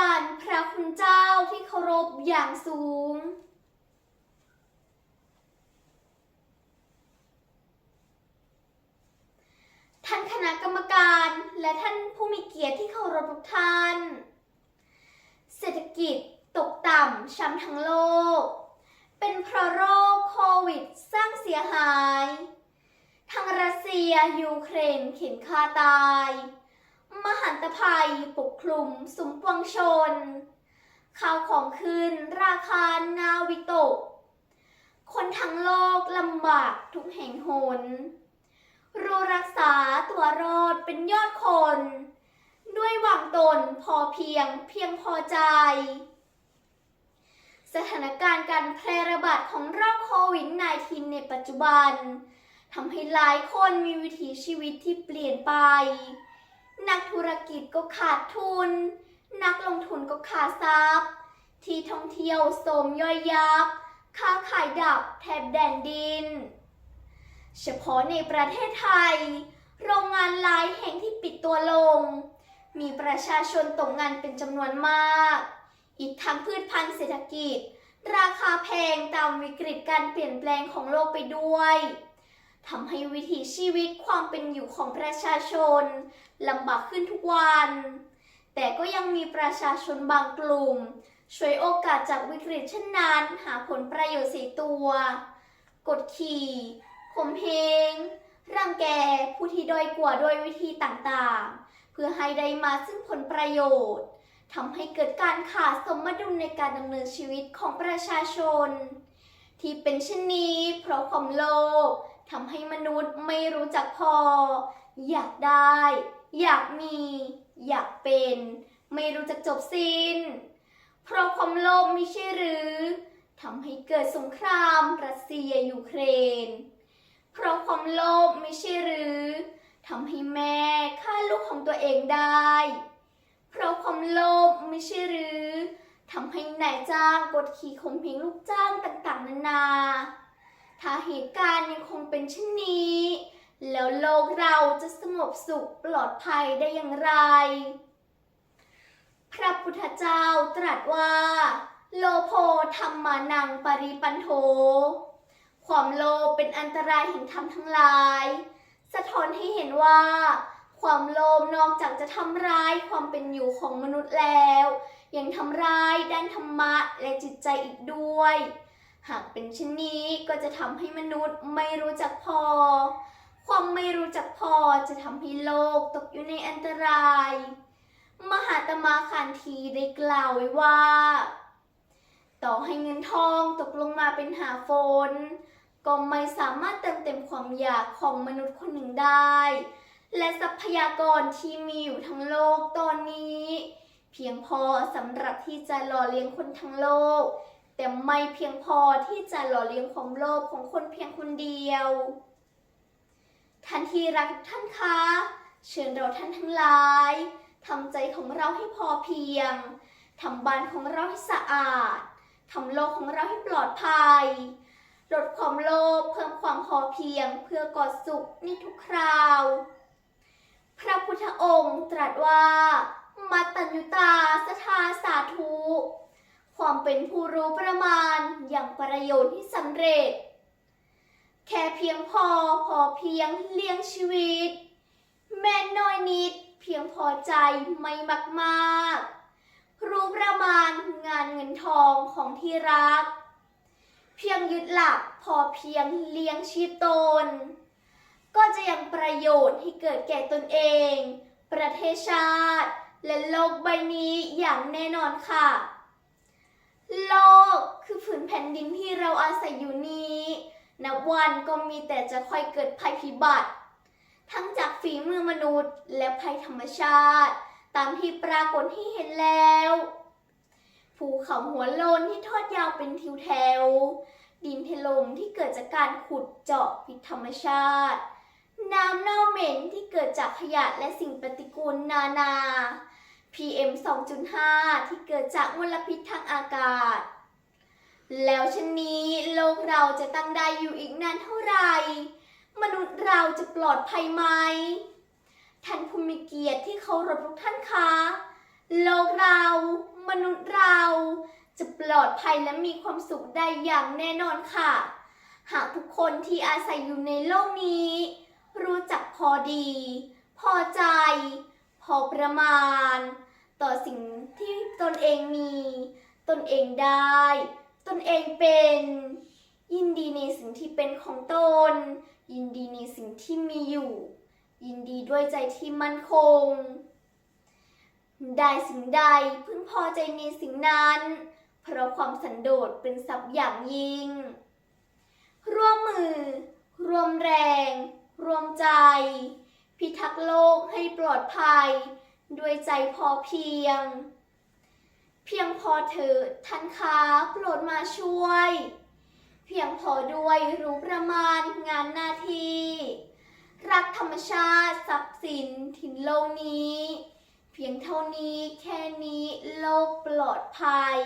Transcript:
การพระคุณเจ้าที่เคารพอย่างสูง ท่านคณะกรรมการและท่านผู้มีเกียรติที่เคารพทุกท่าน เศรษฐกิจตกต่ำช้ำทั้งโลก เป็นเพราะโรคโควิดสร้างเสียหาย ทั้งรัสเซียยูเครนเข็นฆ่าตาย ปกคลุมสุมปวงชนข้าวของขึ้นราคานาวิตก คนทั้งโลกลำบากทุกแห่งหน รู้รักษาตัวรอดเป็นยอดคน ด้วยหวังตนพอเพียงเพียงพอใจ สถานการณ์การแพร่ระบาดของโรคโควิด -19 ในปัจจุบันทำให้หลายคนมีวิถีชีวิตที่เปลี่ยนไป นักธุรกิจก็ขาดทุน นักลงทุนก็ขาดทรัพย์ ที่ท่องเที่ยวโสมย่อยยับ ค้าขายดับแทบแดนดิน เฉพาะในประเทศไทย โรงงานหลายแห่งที่ปิดตัวลง มีประชาชนตกงานเป็นจำนวนมาก อีกทั้งพืชพันธุ์เศรษฐกิจ ราคาแพงตามวิกฤตการเปลี่ยนแปลงของโลกไปด้วย ทำให้วิถีชีวิตความเป็นอยู่ของประชาชนลำบากขึ้นทุกวัน แต่ก็ยังมีประชาชนบางกลุ่มช่วยโอกาสจากวิกฤตเช่นนั้นหาผลประโยชน์ส่ตัว กดขี่ข่มเหงรังแกผู้ที่ด้อยกว่าด้วยวิธีต่างๆ เพื่อให้ได้มาซึ่งผลประโยชน์ทำให้เกิดการขาดสมดุลในการดำเนินชีวิตของประชาชน ที่เป็นเช่นนี้เพราะความโลภ ทำให้มนุษย์ไม่รู้จักพอ อยากได้ อยากมี อยากเป็น ไม่รู้จักจบสิ้น เพราะความโลภไม่ใช่หรือทำให้เกิดสงครามรัสเซียยูเครน เพราะความโลภไม่ใช่หรือทำให้แม่ฆ่าลูกของตัวเองได้ เพราะความโลภไม่ใช่หรือทำให้นายจ้างกดขี่ข่มเหงลูกจ้างต่างๆ นานา ถ้าเหตุการณ์ยังคงเป็นเช่นนี้ แล้วโลกเราจะสงบสุขปลอดภัยได้อย่างไร พระพุทธเจ้าตรัสว่า โลโภธรรมานังปริปันโท ความโลภเป็นอันตรายแห่งธรรมทั้งหลาย สะท้อนให้เห็นว่า ความโลภนอกจากจะทำร้ายความเป็นอยู่ของมนุษย์แล้ว ยังทำร้ายด้านธรรมะและจิตใจอีกด้วย หากเป็นเช่นนี้ก็จะทำให้มนุษย์ไม่รู้จักพอ ความไม่รู้จักพอจะทำให้โลกตกอยู่ในอันตราย มหาตมาคันธีได้กล่าวไว้ว่า ต่อให้เงินทองตกลงมาเป็นหาฝนก็ไม่สามารถเติมเต็มความอยากของมนุษย์คนหนึ่งได้ และทรัพยากรที่มีอยู่ทั้งโลกตอนนี้ เพียงพอสำหรับที่จะหล่อเลี้ยงคนทั้งโลก แต่ไม่เพียงพอที่จะหล่อเลี้ยงความโลภของคนเพียงคนเดียวท่านที่รักทุกท่านคะเชิญเราท่านทั้งหลายทำใจของเราให้พอเพียงทำบ้านของเราให้สะอาดทำโลกของเราให้ปลอดภัย ลดความโลภเพิ่มความพอเพียงเพื่อก่อสุขในทุกคราว พระพุทธองค์ตรัสว่า มัตตัญญุตาสทาสาธุ ความเป็นผู้รู้ประมาณอย่างประโยชน์ที่สำเร็จ แค่เพียงพอพอเพียงเลี้ยงชีวิต แม่น้อยนิด เพียงพอใจไม่มากมากๆรู้ประมาณงานเงินทองของที่รัก เพียงยึดหลักพอเพียงเลี้ยงชีพตน ก็จะยังประโยชน์ให้เกิดแก่ตนเอง ประเทศชาติ และโลกใบนี้อย่างแน่นอนค่ะ โลกคือผืนแผ่นดินที่เราอาศัยอยู่นี้ นับวันก็มีแต่จะค่อยเกิดภัยพิบัติ ทั้งจากฝีมือมนุษย์และภัยธรรมชาติ ตามที่ปรากฏที่เห็นแล้ว ภูเขาหัวโลนที่ทอดยาวเป็นทิวแถว ดินถล่มที่เกิดจากการขุดเจาะผิดธรรมชาติ น้ำเน่าเหม็นที่เกิดจากขยะและสิ่งปฏิกูลนานา PM 2.5 ที่เกิดจากมลพิษทางอากาศ แล้วชนนี้โลกเราจะตั้งได้อยู่อีกนานเท่าไหร่ มนุษย์เราจะปลอดภัยไหม ท่านผู้มีเกียรติที่เคารพทุกท่านคะ โลกเรา มนุษย์เรา จะปลอดภัยและมีความสุขได้อย่างแน่นอนค่ะ หากทุกคนที่อาศัยอยู่ในโลกนี้ รู้จักพอดี พอใจ พอประมาณ ต่อสิ่งที่ตนเองมี ตนเองได้ ตนเองเป็น ยินดีในสิ่งที่เป็นของตน ยินดีในสิ่งที่มีอยู่ ยินดีด้วยใจที่มั่นคง ได้สิ่งใดพึงพอใจในสิ่งนั้น เพราะความสันโดษเป็นทรัพย์อย่างยิ่ง ร่วมมือรวมแรงรวมใจ พิทักษ์โลกให้ปลอดภัย ด้วยใจพอเพียง เพียงพอเถิดท่านค้าโปรดมาช่วย เพียงพอด้วยรู้ประมาณงานหน้าที่ รักธรรมชาติทรัพย์สินถิ่นโลกนี้ เพียงเท่านี้แค่นี้โลกปลอดภัย